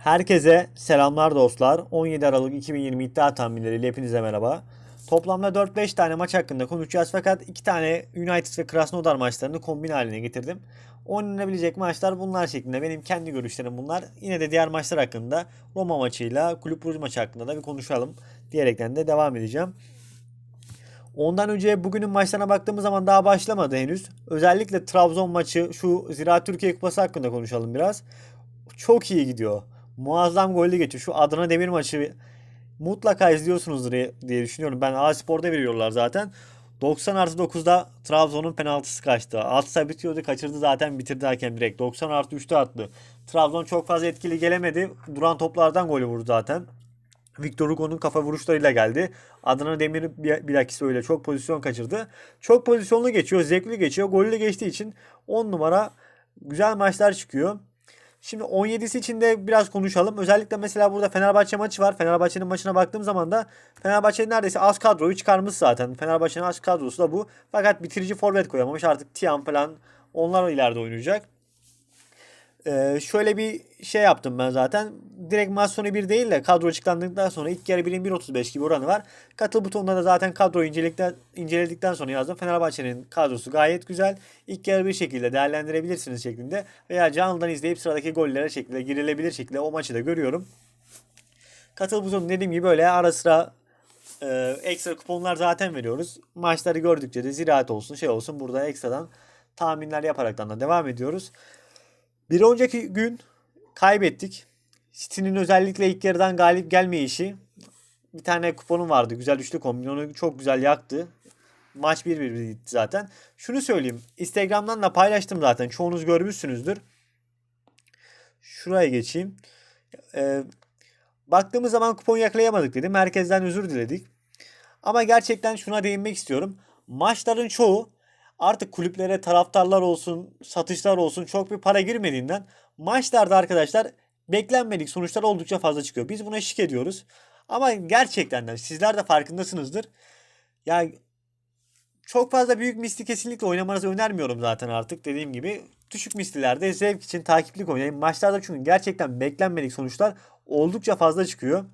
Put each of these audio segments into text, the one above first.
Herkese selamlar dostlar. 17 Aralık 2020 iddia tahminleriyle hepinize merhaba. Toplamda 4-5 tane maç hakkında konuşacağız fakat 2 tane United ve Krasnodar maçlarını kombin haline getirdim. Oynanabilecek maçlar bunlar şeklinde. Benim kendi görüşlerim bunlar. Yine de diğer maçlar hakkında Roma maçıyla Kulüp Brugge maçı hakkında da bir konuşalım diyerekten de devam edeceğim. Ondan önce bugünün maçlarına baktığımız zaman daha başlamadı henüz. Özellikle Trabzon maçı şu Ziraat Türkiye Kupası hakkında konuşalım biraz. Çok iyi gidiyor. Muazzam gollü geçiyor. Şu Adana Demir maçı mutlaka izliyorsunuzdur diye, düşünüyorum. Ben A Spor'da veriyorlar zaten. 90 artı 9'da Trabzon'un penaltısı kaçtı. Atsa bitiyordu kaçırdı zaten bitirdi hakem direkt. 90 artı 3'te attı. Trabzon çok fazla etkili gelemedi. Duran toplardan golü vurdu zaten. Victor Hugo'nun kafa vuruşlarıyla geldi. Adana Demir bilakis öyle çok pozisyon kaçırdı. Çok pozisyonlu geçiyor, zevkli geçiyor. Gollü geçtiği için 10 numara güzel maçlar çıkıyor. Şimdi 17'si için de biraz konuşalım. Özellikle mesela burada Fenerbahçe maçı var. Fenerbahçe'nin maçına baktığım zaman da Fenerbahçe neredeyse az kadroyu çıkarmış zaten. Fenerbahçe'nin az kadrosu da bu. Fakat bitirici forvet koyamamış. Artık Tiam falan onlar ileride oynayacak. Ee, şöyle bir şey yaptım ben zaten. Direkt maç sonu 1 değil de kadro açıklandıktan sonra ilk yarı 1'in 1.35 gibi oranı var. Katıl butonunda da zaten kadroyu inceledikten, inceledikten sonra yazdım. Fenerbahçe'nin kadrosu gayet güzel. İlk yarı bir şekilde değerlendirebilirsiniz şeklinde. Veya canlıdan izleyip sıradaki gollere şekilde girilebilir şekilde o maçı da görüyorum. Katıl butonu dediğim gibi böyle ara sıra e, ekstra kuponlar zaten veriyoruz. Maçları gördükçe de ziraat olsun şey olsun burada ekstradan tahminler yaparaktan da devam ediyoruz. Bir önceki gün kaybettik. City'nin özellikle ilk yarıdan galip gelmeyişi. Bir tane kuponum vardı. Güzel üçlü kombinonu çok güzel yaktı. Maç 1-1 gitti zaten. Şunu söyleyeyim. Instagram'dan da paylaştım zaten. Çoğunuz görmüşsünüzdür. Şuraya geçeyim. Ee, baktığımız zaman kupon yakalayamadık dedim. Herkesten özür diledik. Ama gerçekten şuna değinmek istiyorum. Maçların çoğu artık kulüplere taraftarlar olsun, satışlar olsun çok bir para girmediğinden maçlarda arkadaşlar beklenmedik sonuçlar oldukça fazla çıkıyor. Biz buna eşlik ediyoruz. Ama gerçekten de sizler de farkındasınızdır. Yani çok fazla büyük misli kesinlikle oynamanızı önermiyorum zaten artık dediğim gibi. Düşük mislilerde zevk için takiplik oynayın. Maçlarda çünkü gerçekten beklenmedik sonuçlar oldukça fazla çıkıyor.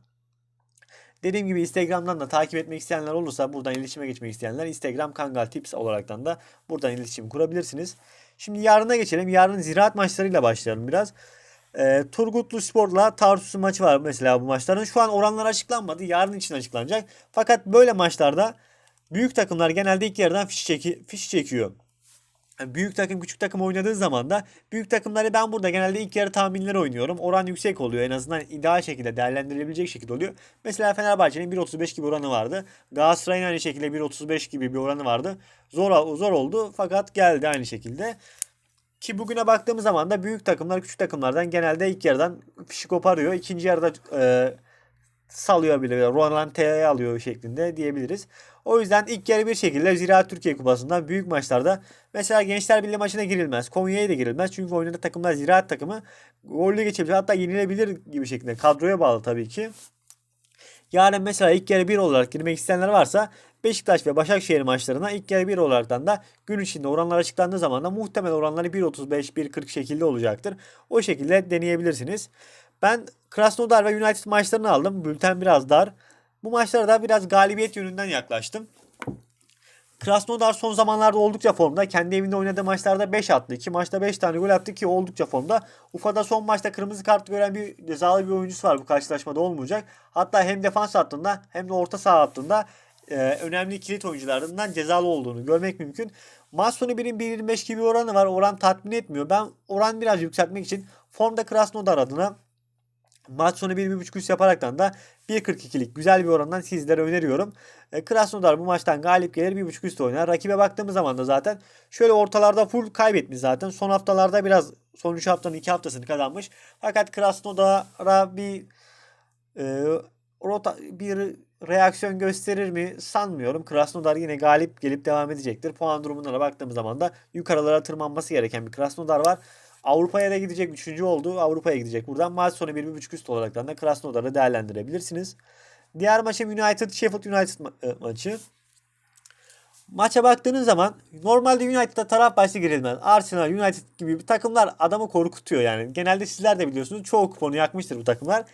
Dediğim gibi Instagram'dan da takip etmek isteyenler olursa buradan iletişime geçmek isteyenler Instagram Kangal Tips olaraktan da buradan iletişim kurabilirsiniz. Şimdi yarına geçelim. Yarın ziraat maçlarıyla başlayalım biraz. Ee, Turgutlu Spor'la Tarsus'un maçı var mesela bu maçların. Şu an oranlar açıklanmadı. Yarın için açıklanacak. Fakat böyle maçlarda büyük takımlar genelde ilk yarıdan fiş, çeki, fiş çekiyor. Büyük takım küçük takım oynadığı zaman da büyük takımları ben burada genelde ilk yarı tahminleri oynuyorum. Oran yüksek oluyor. En azından ideal şekilde değerlendirilebilecek şekilde oluyor. Mesela Fenerbahçe'nin 1.35 gibi oranı vardı. Galatasaray'ın aynı şekilde 1.35 gibi bir oranı vardı. Zor zor oldu fakat geldi aynı şekilde. Ki bugüne baktığımız zaman da büyük takımlar küçük takımlardan genelde ilk yarıdan fişi koparıyor. İkinci yarıda e, salıyor bile. Roland T'ye alıyor şeklinde diyebiliriz. O yüzden ilk yarı bir şekilde Ziraat Türkiye Kupası'ndan büyük maçlarda mesela Gençler Birliği maçına girilmez. Konya'ya da girilmez. Çünkü oynadığı takımlar Ziraat takımı gollü geçebilir. Hatta yenilebilir gibi şekilde. Kadroya bağlı tabii ki. Yarın mesela ilk yarı bir olarak girmek isteyenler varsa Beşiktaş ve Başakşehir maçlarına ilk yarı bir olaraktan da gün içinde oranlar açıklandığı zaman da muhtemel oranları 1.35-1.40 şekilde olacaktır. O şekilde deneyebilirsiniz. Ben Krasnodar ve United maçlarını aldım. Bülten biraz dar. Bu maçlara da biraz galibiyet yönünden yaklaştım. Krasnodar son zamanlarda oldukça formda. Kendi evinde oynadığı maçlarda 5 attı. 2 maçta 5 tane gol attı ki oldukça formda. Ufa'da son maçta kırmızı kart gören bir cezalı bir oyuncusu var bu karşılaşmada olmayacak. Hatta hem defans hattında hem de orta saha hattında e, önemli kilit oyuncularından cezalı olduğunu görmek mümkün. Maç sonu 1'in 1.25 gibi oranı var. Oran tatmin etmiyor. Ben oran biraz yükseltmek için formda Krasnodar adına Maç sonu 1-1.5 üst yaparaktan da 1.42'lik güzel bir orandan sizlere öneriyorum. E, Krasnodar bu maçtan galip gelir 1.5 üst oynar. Rakibe baktığımız zaman da zaten şöyle ortalarda full kaybetmiş zaten. Son haftalarda biraz son 3 haftanın 2 haftasını kazanmış. Fakat Krasnodar'a bir e, rota, bir reaksiyon gösterir mi sanmıyorum. Krasnodar yine galip gelip devam edecektir. Puan durumuna baktığımız zaman da yukarılara tırmanması gereken bir Krasnodar var. Avrupa'ya da gidecek. Üçüncü oldu. Avrupa'ya gidecek. Buradan maç sonu 1.5 üst olaraktan da Krasnodar'ı değerlendirebilirsiniz. Diğer maçım United Sheffield United ma- e, maçı. Maça baktığınız zaman normalde United'da taraf bahsi girilmez. Arsenal, United gibi bir takımlar adamı korkutuyor yani. Genelde sizler de biliyorsunuz çoğu kuponu yakmıştır bu takımlar.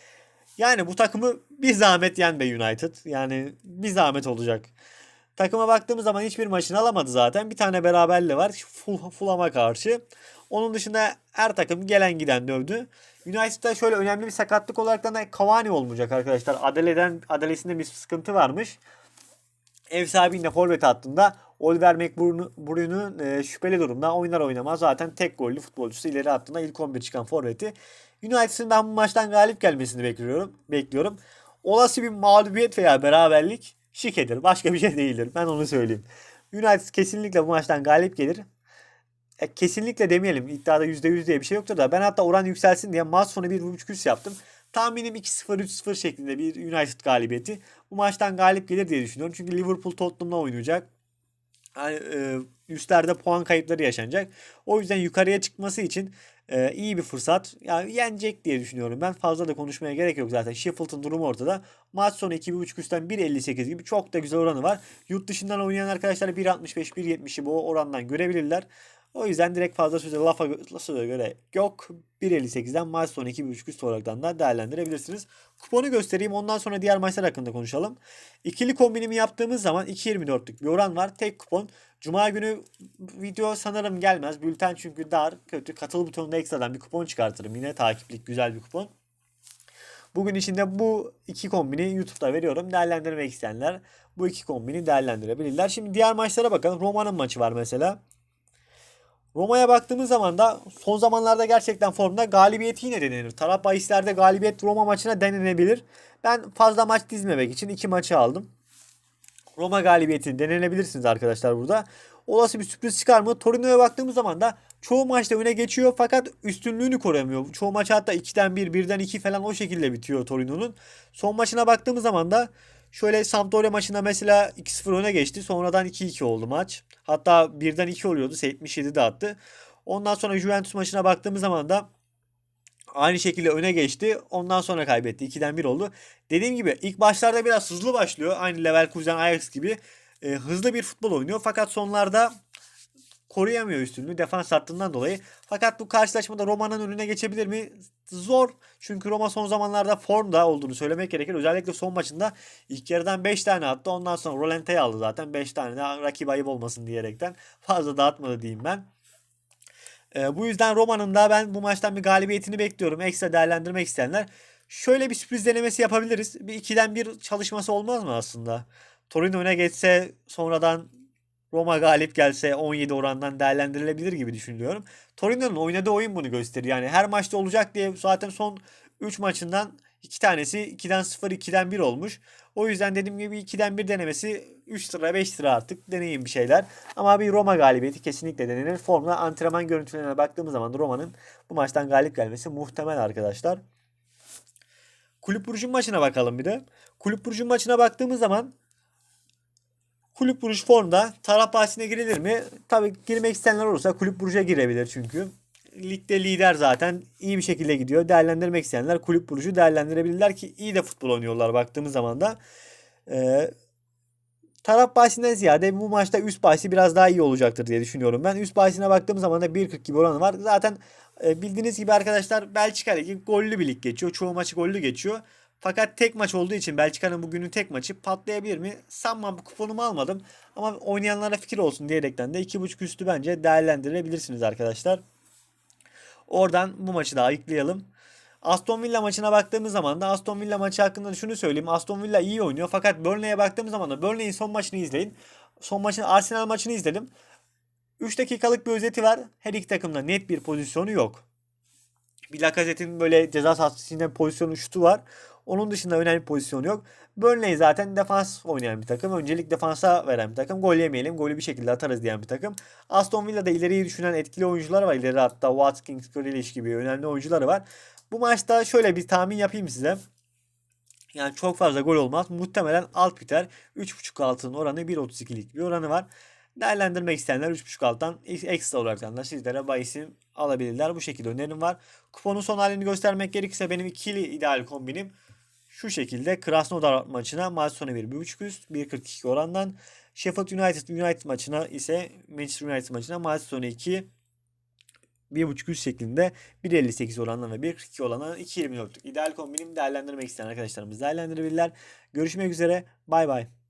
Yani bu takımı bir zahmet yen be United. Yani bir zahmet olacak. Takıma baktığımız zaman hiçbir maçını alamadı zaten. Bir tane beraberliği var. Ful, Fulham'a karşı. Onun dışında her takım gelen giden dövdü. United'da şöyle önemli bir sakatlık olarak da Cavani olmayacak arkadaşlar. Adele'den Adelesinde bir sıkıntı varmış. Ev sahibinin de forvet hattında Oliver McBurnie'nin e, şüpheli durumda oynar oynamaz zaten tek gollü futbolcusu ileri hattında ilk 11 çıkan forveti. United'ın ben bu maçtan galip gelmesini bekliyorum. bekliyorum. Olası bir mağlubiyet veya beraberlik şikedir. Başka bir şey değildir. Ben onu söyleyeyim. United kesinlikle bu maçtan galip gelir. E, kesinlikle demeyelim. İddiada %100 diye bir şey yoktur da ben hatta oran yükselsin diye maç sonu 1.5 üst yaptım. Tahminim 2-0 3-0 şeklinde bir United galibiyeti. Bu maçtan galip gelir diye düşünüyorum. Çünkü Liverpool Tottenham'la oynayacak. Yani, e, üstlerde puan kayıpları yaşanacak. O yüzden yukarıya çıkması için e, iyi bir fırsat. Yani yenecek diye düşünüyorum. Ben fazla da konuşmaya gerek yok zaten. Sheffield'ın durumu ortada. Maç sonu 2.5 üstten 1.58 gibi çok da güzel oranı var. Yurt dışından oynayan arkadaşlar 1.65 1.70'i bu orandan görebilirler. O yüzden direkt fazla söze lafa, lafa göre yok. 1.58'den maç sonu 2.5 üst olaraktan da değerlendirebilirsiniz. Kuponu göstereyim ondan sonra diğer maçlar hakkında konuşalım. İkili kombinimi yaptığımız zaman 2.24'lük bir oran var. Tek kupon. Cuma günü video sanırım gelmez. Bülten çünkü dar, kötü. Katıl butonunda ekstradan bir kupon çıkartırım. Yine takiplik güzel bir kupon. Bugün içinde bu iki kombini YouTube'da veriyorum. Değerlendirmek isteyenler bu iki kombini değerlendirebilirler. Şimdi diğer maçlara bakalım. Roma'nın maçı var mesela. Roma'ya baktığımız zaman da son zamanlarda gerçekten formda galibiyeti yine denenir. Taraf bahislerde galibiyet Roma maçına denenebilir. Ben fazla maç dizmemek için iki maçı aldım. Roma galibiyetini denenebilirsiniz arkadaşlar burada. Olası bir sürpriz çıkar mı? Torino'ya baktığımız zaman da çoğu maçta öne geçiyor fakat üstünlüğünü koruyamıyor. Çoğu maç hatta 2'den 1, 1'den 2 falan o şekilde bitiyor Torino'nun. Son maçına baktığımız zaman da şöyle Sampdoria maçında mesela 2-0 öne geçti. Sonradan 2-2 oldu maç. Hatta 1'den 2 oluyordu. 77 de attı. Ondan sonra Juventus maçına baktığımız zaman da aynı şekilde öne geçti. Ondan sonra kaybetti. 2'den 1 oldu. Dediğim gibi ilk başlarda biraz hızlı başlıyor. Aynı Leverkusen Ajax gibi. E, hızlı bir futbol oynuyor. Fakat sonlarda koruyamıyor üstünlüğü defans hattından dolayı. Fakat bu karşılaşmada Roma'nın önüne geçebilir mi? Zor. Çünkü Roma son zamanlarda formda olduğunu söylemek gerekir. Özellikle son maçında ilk yarıdan 5 tane attı. Ondan sonra Rolente'yi aldı zaten. 5 tane de rakip ayıp olmasın diyerekten. Fazla dağıtmadı diyeyim ben. Ee, bu yüzden Roma'nın da ben bu maçtan bir galibiyetini bekliyorum. Ekstra değerlendirmek isteyenler. Şöyle bir sürpriz denemesi yapabiliriz. Bir ikiden bir çalışması olmaz mı aslında? Torino öne geçse sonradan Roma galip gelse 17 orandan değerlendirilebilir gibi düşünüyorum. Torino'nun oynadığı oyun bunu gösteriyor. Yani her maçta olacak diye zaten son 3 maçından 2 tanesi 2'den 0 2'den 1 olmuş. O yüzden dediğim gibi 2'den 1 denemesi 3 lira 5 lira artık deneyin bir şeyler. Ama bir Roma galibiyeti kesinlikle denenir. Formla antrenman görüntülerine baktığımız zaman Roma'nın bu maçtan galip gelmesi muhtemel arkadaşlar. Kulüp Burcu'nun maçına bakalım bir de. Kulüp Burcu'nun maçına baktığımız zaman Kulüp Buruş formda. Taraf bahsine girilir mi? Tabii girmek isteyenler olursa Kulüp Buruş'a girebilir çünkü. Ligde lider zaten iyi bir şekilde gidiyor. Değerlendirmek isteyenler Kulüp Buruş'u değerlendirebilirler ki iyi de futbol oynuyorlar baktığımız zaman da. Ee, taraf bahsinden ziyade bu maçta üst bahsi biraz daha iyi olacaktır diye düşünüyorum. Ben üst bahsine baktığım zaman da 1.40 gibi oranı var. Zaten e, bildiğiniz gibi arkadaşlar Belçika Ligi gollü bir lig geçiyor. Çoğu maçı gollü geçiyor. Fakat tek maç olduğu için Belçika'nın bugünün tek maçı patlayabilir mi? Sanmam kuponumu almadım. Ama oynayanlara fikir olsun diyerekten de 2.5 üstü bence değerlendirebilirsiniz arkadaşlar. Oradan bu maçı da ayıklayalım. Aston Villa maçına baktığımız zaman da Aston Villa maçı hakkında şunu söyleyeyim. Aston Villa iyi oynuyor fakat Burnley'e baktığımız zaman da Burnley'in son maçını izleyin. Son maçın Arsenal maçını izledim. 3 dakikalık bir özeti var. Her iki takımda net bir pozisyonu yok. Bir Lacazette'in böyle ceza sahasında pozisyonu şutu var. Onun dışında önemli pozisyon yok. Burnley zaten defans oynayan bir takım. Öncelik defansa veren bir takım. Gol yemeyelim. Golü bir şekilde atarız diyen bir takım. Aston Villa'da ileriyi düşünen etkili oyuncular var. İleri hatta Watkins, Grealish gibi önemli oyuncuları var. Bu maçta şöyle bir tahmin yapayım size. Yani çok fazla gol olmaz. Muhtemelen alt biter. 3.5 altının oranı 1.32'lik bir oranı var. Değerlendirmek isteyenler 3.5 alttan ekstra olarak da sizlere bahisim alabilirler. Bu şekilde önerim var. Kuponun son halini göstermek gerekirse benim ikili ideal kombinim şu şekilde Krasnodar maçına maç sonu 1.5 üst 1.42 orandan Sheffield United United maçına ise Manchester United maçına maç sonu 2 1.5 üst şeklinde 1.58 oranla ve 1.42 oranla 2.24'lük ideal kombinim değerlendirmek isteyen arkadaşlarımız değerlendirebilirler. Görüşmek üzere. Bay bay.